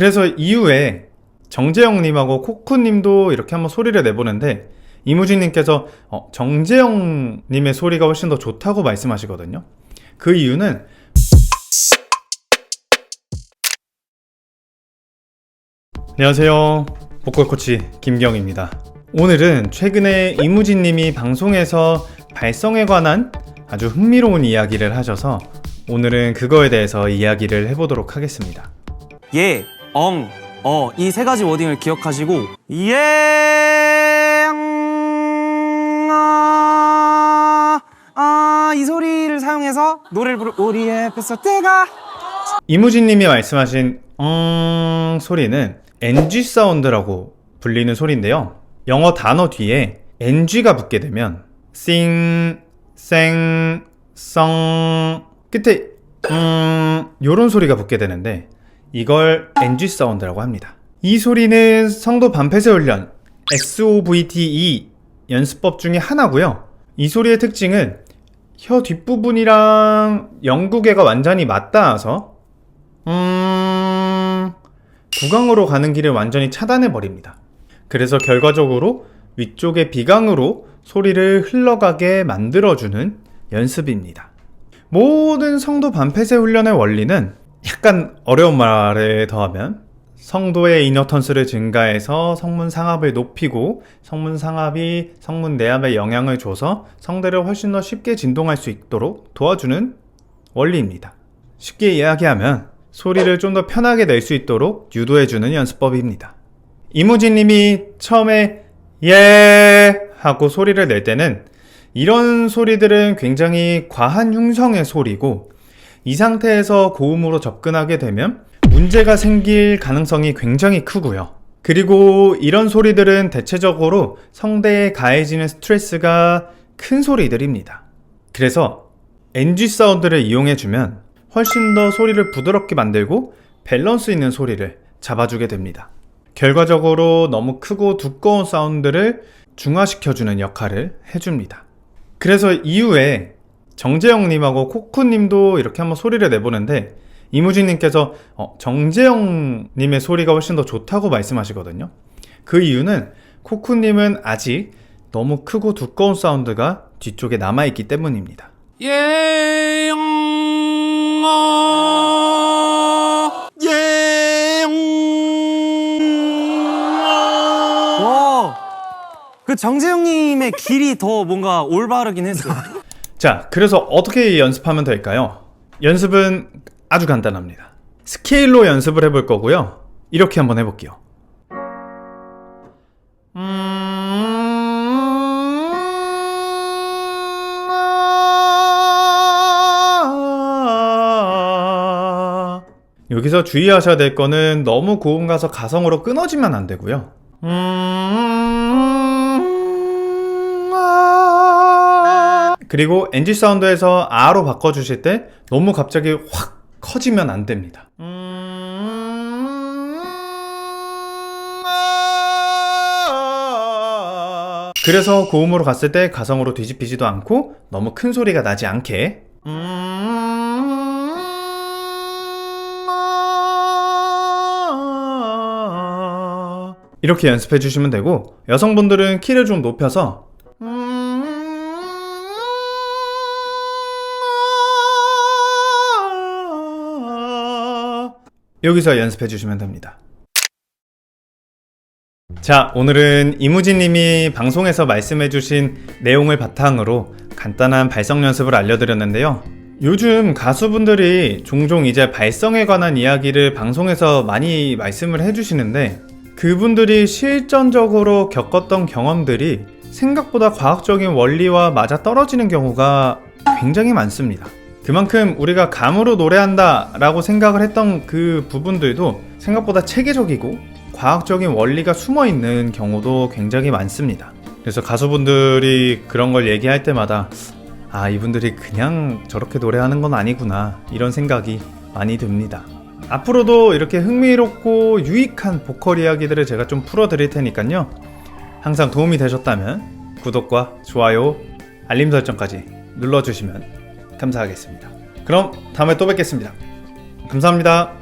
그래서 이후에 정재영님하고 코쿠님도 이렇게 한번 소리를 내보는데 이무진님께서 어, 정재영님의 소리가 훨씬 더 좋다고 말씀하시거든요. 그 이유는 안녕하세요. 보컬 코치 김경입니다. 오늘은 최근에 이무진님이 방송에서 발성에 관한 아주 흥미로운 이야기를 하셔서 오늘은 그거에 대해서 이야기를 해보도록 하겠습니다. 예, 엉, 어, 이 세 가지 워딩을 기억하시고 예, 음, 아, 아, 이 소리를 사용해서 노래를 부르 우리의 뱃속 때가 이무진님이 말씀하신 음 소리는 NG 사운드라고 불리는 소리인데요. 영어 단어 뒤에 NG가 붙게 되면 sing, 생, 성 끝에 음 요런 소리가 붙게 되는데 이걸 NG 사운드라고 합니다. 이 소리는 성도 반패세 훈련 SOVTE 연습법 중에 하나고요. 이 소리의 특징은 혀 뒷부분이랑 영구개가 완전히 맞닿아서 음... 구강으로 가는 길을 완전히 차단해 버립니다. 그래서 결과적으로 위쪽의 비강으로 소리를 흘러가게 만들어주는 연습입니다. 모든 성도 반폐쇄 훈련의 원리는 약간 어려운 말에 더하면 성도의 이너턴스를 증가해서 성문 상압을 높이고 성문 상압이 성문 내압에 영향을 줘서 성대를 훨씬 더 쉽게 진동할 수 있도록 도와주는 원리입니다. 쉽게 이야기하면 소리를 좀 더 편하게 낼 수 있도록 유도해주는 연습법입니다. 이무진 님이 처음에 예 하고 소리를 낼 때는 이런 소리들은 굉장히 과한 흉성의 소리고 이 상태에서 고음으로 접근하게 되면 문제가 생길 가능성이 굉장히 크고요. 그리고 이런 소리들은 대체적으로 성대에 가해지는 스트레스가 큰 소리들입니다. 그래서 NG 사운드를 이용해주면 훨씬 더 소리를 부드럽게 만들고 밸런스 있는 소리를 잡아주게 됩니다. 결과적으로 너무 크고 두꺼운 사운드를 중화시켜주는 역할을 해줍니다. 그래서 이후에 정재영님하고 코쿠님도 이렇게 한번 소리를 내보는데 이무진님께서 어, 정재영님의 소리가 훨씬 더 좋다고 말씀하시거든요. 그 이유는 코쿠님은 아직 너무 크고 두꺼운 사운드가 뒤쪽에 남아있기 때문입니다. 예, 엉, 어, 예, 엉, 어. 와, 그 정재영님의 길이 더 뭔가 올바르긴 했어요. 자, 그래서 어떻게 연습하면 될까요? 연습은 아주 간단합니다. 스케일로 연습을 해볼 거고요. 이렇게 한번 해볼게요. 여기서 주의하셔야 될 거는 너무 고음 가서 가성으로 끊어지면 안 되고요. 그리고 NG 사운드에서 R로 바꿔주실 때 너무 갑자기 확 커지면 안 됩니다. 그래서 고음으로 갔을 때 가성으로 뒤집히지도 않고 너무 큰 소리가 나지 않게 이렇게 연습해 주시면 되고 여성분들은 키를 좀 높여서 여기서 연습해 주시면 됩니다. 자, 오늘은 이무진 님이 방송에서 말씀해 주신 내용을 바탕으로 간단한 발성 연습을 알려드렸는데요. 요즘 가수분들이 종종 이제 발성에 관한 이야기를 방송에서 많이 말씀을 해주시는데 그분들이 실전적으로 겪었던 경험들이 생각보다 과학적인 원리와 맞아 떨어지는 경우가 굉장히 많습니다. 그만큼 우리가 감으로 노래한다 라고 생각을 했던 그 부분들도 생각보다 체계적이고 과학적인 원리가 숨어 있는 경우도 굉장히 많습니다. 그래서 가수분들이 그런 걸 얘기할 때마다 아, 이분들이 그냥 저렇게 노래하는 건 아니구나 이런 생각이 많이 듭니다. 앞으로도 이렇게 흥미롭고 유익한 보컬 이야기들을 제가 좀 풀어드릴 테니까요. 항상 도움이 되셨다면 구독과 좋아요, 알림 설정까지 눌러주시면 감사하겠습니다. 그럼 다음에 또 뵙겠습니다. 감사합니다.